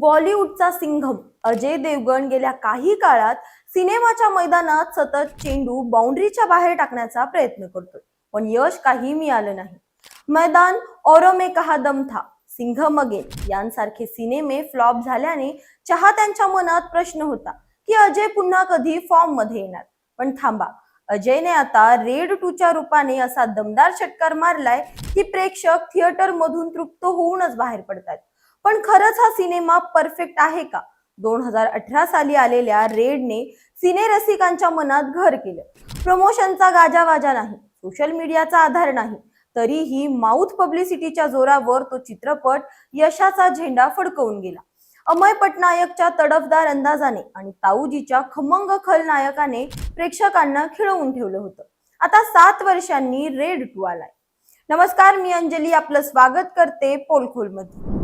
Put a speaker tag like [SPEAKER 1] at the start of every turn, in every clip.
[SPEAKER 1] बॉलिवूडचा सिंघम अजय देवगण गेल्या काही काळात सिनेमाच्या मैदानात सतत चेंडू बाउंड्रीच्या बाहेर टाकण्याचा प्रयत्न करतोय. पण यश काही मिळालं नाही. मैदान औरों में कहा दम था सिंघम अगेन यांसारखे सिनेमे फ्लॉप झाल्याने चाहत्यांच्या मनात प्रश्न होता की अजय पुन्हा कधी फॉर्ममध्ये येणार? पण थांबा. अजयने आता रेड टूच्या रूपाने असा दमदार षटकार मारलाय की प्रेक्षक थिएटर मधून तृप्त होऊनच बाहेर पडतात पण खरंच हा सिनेमा परफेक्ट आहे का? दोन हजार अठरा साली आलेल्या रेडने सिने रसिकांच्या मनात घर केलं. प्रमोशनचा गाजावाजा नाही सोशल मीडियाचा आधार नाही तरीही माउथ पब्लिसिटीच्या जोरावर तो चित्रपट यशाचा झेंडा फडकवून गेला. अमय पटनायकच्या तडफदार अंदाजाने आणि ताऊजीच्या खमंग खलनायकाने प्रेक्षकांना खिळवून ठेवलं होतं. आता सात वर्षांनी रेड टू आलाय. नमस्कार मी अंजली. आपलं स्वागत करते पोलखोलमध्ये.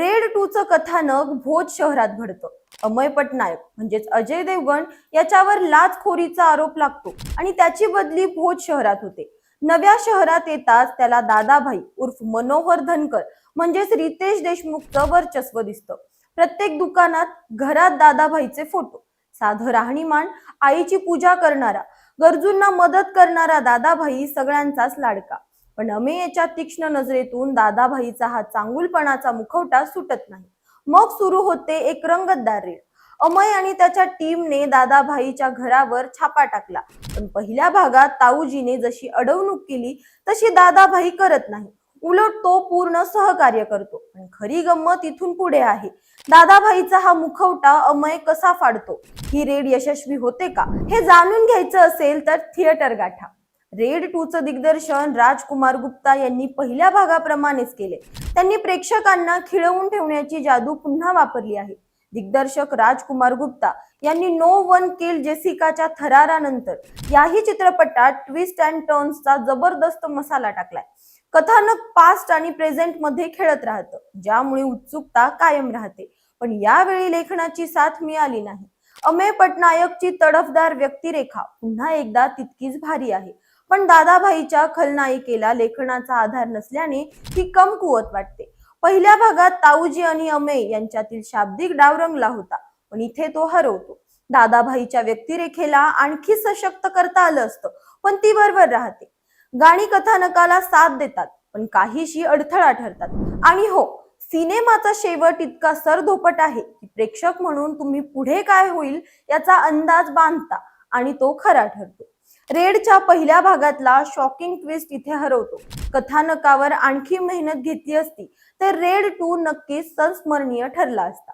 [SPEAKER 1] रेड टूचं कथानक भोज शहरात घडतं. अमय पटनायक म्हणजेच अजय देवगण याच्यावर लाचखोरीचा आरोप लागतो आणि त्याची बदली भोज शहरात होते. नव्या शहरात येताच त्याला दादाभाई उर्फ मनोहर धनकर म्हणजेच रितेश देशमुखचं वर्चस्व दिसतं. प्रत्येक दुकानात घरात दादाभाईचे फोटो. साधं राहणीमान आईची पूजा करणारा गरजूंना मदत करणारा दादाभाई सगळ्यांचाच लाडका. पण अमेयच्या तीक्ष्ण नजरेतून दादाभाईचा हा चांगुलपणाचा मुखवटा सुटत नाही. मग सुरू होते एक रंगतदार रेड अमय आणि त्याच्या टीमने दादाभाईच्या घरावर छापा टाकला. पण पहिल्या भागात ताऊजीने जशी अडवणूक केली तशी दादाभाई करत नाही. उलट तो पूर्ण सहकार्य करतो. आणि खरी गंमत इथून पुढे आहे. दादाभाईचा हा मुखवटा अमय कसा फाडतो? ही रेड यशस्वी होते का? हे जाणून घ्यायचं असेल तर थिएटर गाठा. रेड टू च दिग्दर्शन राजकुमार गुप्ता यांनी पहिल्या भागाप्रमाणेच केले. त्यांनी प्रेक्षकांना खिळवून ठेवण्याची जादू पुन्हा वापरली आहे. दिग्दर्शक राजकुमार गुप्ता यांनी नो वन किल जेसिकाच्या थरारानंतर याही चित्रपटात ट्विस्ट अँड टर्न्सचा जबरदस्त मसाला टाकलाय. कथानक पास्ट आणि प्रेझेंटमध्ये खेळत राहतं ज्यामुळे उत्सुकता कायम राहते. पण यावेळी लेखनाची साथ मिळाली नाही. अमेय पटनायकची तडफदार व्यक्तिरेखा पुन्हा एकदा तितकीच भारी आहे. पण दादाभाईच्या खलनायिकेला लेखनाचा आधार नसल्याने ती कमकुवत वाटते. पहिल्या भागात ताऊजी आणि अमे यांच्यातील शाब्दिक डाव रंगला होता पण इथे तो हरवतो. दादाभाईच्या व्यक्तिरेखेला आणखी सशक्त करता आलं असतं पण ती बरोबर राहते. गाणी कथानकाला साथ देतात पण काहीशी अडथळा ठरतात. आणि हो सिनेमाचा शेवट इतका सरधोपट आहे की प्रेक्षक म्हणून तुम्ही पुढे काय होईल याचा अंदाज बांधता. आणि तो खरा ठरतो. रेडच्या पहिल्या भागातला शॉकिंग ट्विस्ट इथे हरवतो. कथानकावर आणखी मेहनत घेतली असती तर रेड टू नक्कीच संस्मरणीय ठरला असता.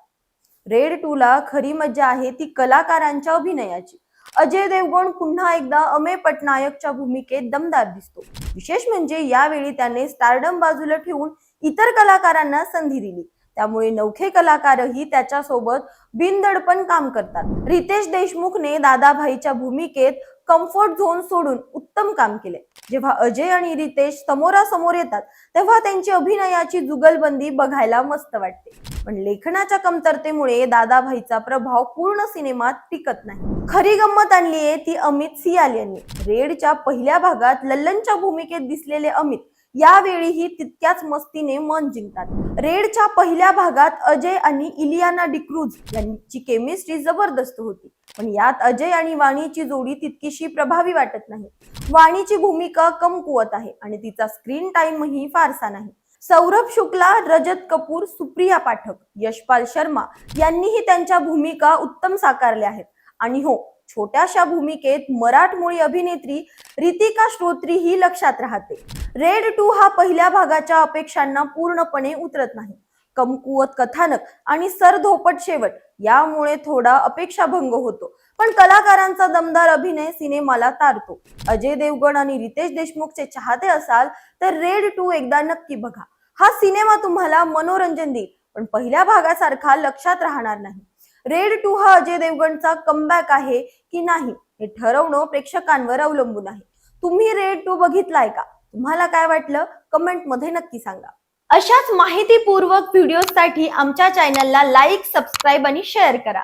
[SPEAKER 1] रेड टू ला खरी मजा आहे ती कलाकारांच्या अभिनयाची. अजय देवगण पुन्हा एकदा अमे पटनायकच्या भूमिकेत दमदार दिसतो. विशेष म्हणजे यावेळी त्याने स्टारडम बाजूला ठेवून इतर कलाकारांना संधी दिली. त्यामुळे नवखे कलाकारही त्याच्यासोबत बिनदडपण काम करतात. रितेश देशमुखने दादाभाईच्या भूमिकेत कम्फर्ट झोन सोडून उत्तम काम केले. जेव्हा अजय आणि रितेश समोरासमोर येतात तेव्हा त्यांची अभिनयाची जुगलबंदी बघायला मस्त वाटते. पण लेखनाच्या कमतरतेमुळे दादाभाईचा प्रभाव पूर्ण सिनेमात टिकत नाही. खरी गंमत आणली आहे ती अमित सियाल यांनी. रेडच्या पहिल्या भागात लल्लनच्या भूमिकेत दिसलेले अमित यावेळीही तितक्याच मस्तीने मन जिंकतात. रेडच्या पहिल्या भागात अजय आणि इलियाना डिक्रूज यांची केमिस्ट्री जबरदस्त होती. पण यात अजय आणि वाणीची जोडी तितकीशी प्रभावी वाटत नाही. वाणीची भूमिका कमकुवत आहे आणि तिचा स्क्रीन टाइमही फारसा नाही. सौरभ शुक्ला रजत कपूर सुप्रिया पाठक यशपाल शर्मा यांनीही त्यांच्या भूमिका उत्तम साकारल्या आहेत. आणि हो छोट्याशा भूमिकेत मराठमोळी अभिनेत्री रितिका श्रोत्री ही लक्षात राहते. रेड टू हा पहिल्या भागाच्या अपेक्षांना पूर्णपणे उतरत नाही. कमकुवत कथानक आणि सरधोपट शेवट यामुळे थोडा अपेक्षाभंग होतो. पण कलाकारांचा दमदार अभिनय सिनेमाला तारतो. अजय देवगण आणि रितेश देशमुखचे चाहते असाल तर रेड टू एकदा नक्की बघा. हा सिनेमा तुम्हाला मनोरंजन देईल पण पहिल्या भागासारखा लक्षात राहणार नाही. रेड टू हा अजय देवगणचा कमबॅक आहे की नाही हे ठरवणं प्रेक्षकांवर अवलंबून आहे. तुम्ही रेड टू बघितलाय का? तुम्हाला काय वाटलं? कमेंटमध्ये नक्की सांगा. अशाच माहितीपूर्वक व्हिडिओसाठी आमच्या चॅनलला लाईक सबस्क्राईब आणि शेअर करा.